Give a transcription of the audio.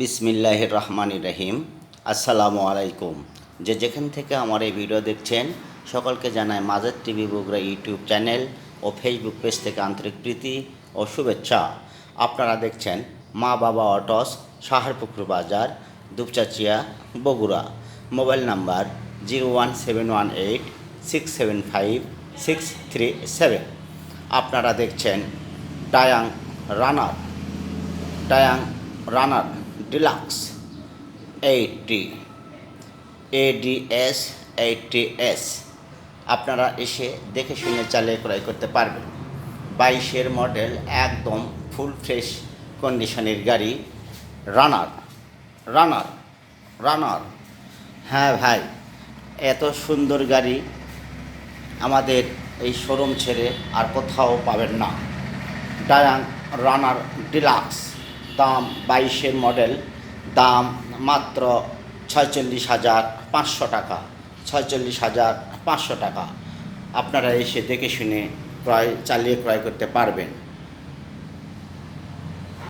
বিসমিল্লাহ রহমান রহিম। আসসালামু আলাইকুম। যে যেখান থেকে আমার এই ভিডিও দেখছেন, সকলকে জানায় Mazar TV Bogura YouTube channel ও ফেসবুক পেজ থেকে আন্তরিক প্রীতি ও শুভেচ্ছা। আপনারা দেখছেন মা Baba autos, Saharpukur Bazar, Dupchanchia, Bogura. Mobile number zero one seven one eight six seven five six three seven. আপনারা দেখছেন Dayang runner. Dayang runner. Deluxe eighty ADS eighty S আপনারা এসে দেখে শুনে চালিয়ে ক্রয় করতে পারবেন। বাইশের মডেল, একদম ফুল ফ্রেশ কন্ডিশনের গাড়ি। রানার রানার রানার হ্যাঁ ভাই, এত সুন্দর গাড়ি আমাদের এই শোরুম ছেড়ে আর কোথাও পাবেন না। ডায়াং রানার ডিলাক্স দাম বাইশের মডেল, দাম মাত্র ছয়চল্লিশ হাজার পাঁচশো টাকা, ছয়চল্লিশ হাজার পাঁচশো টাকা। আপনারা এসে দেখে শুনে ক্রয়, চালিয়ে ক্রয় করতে পারবেন।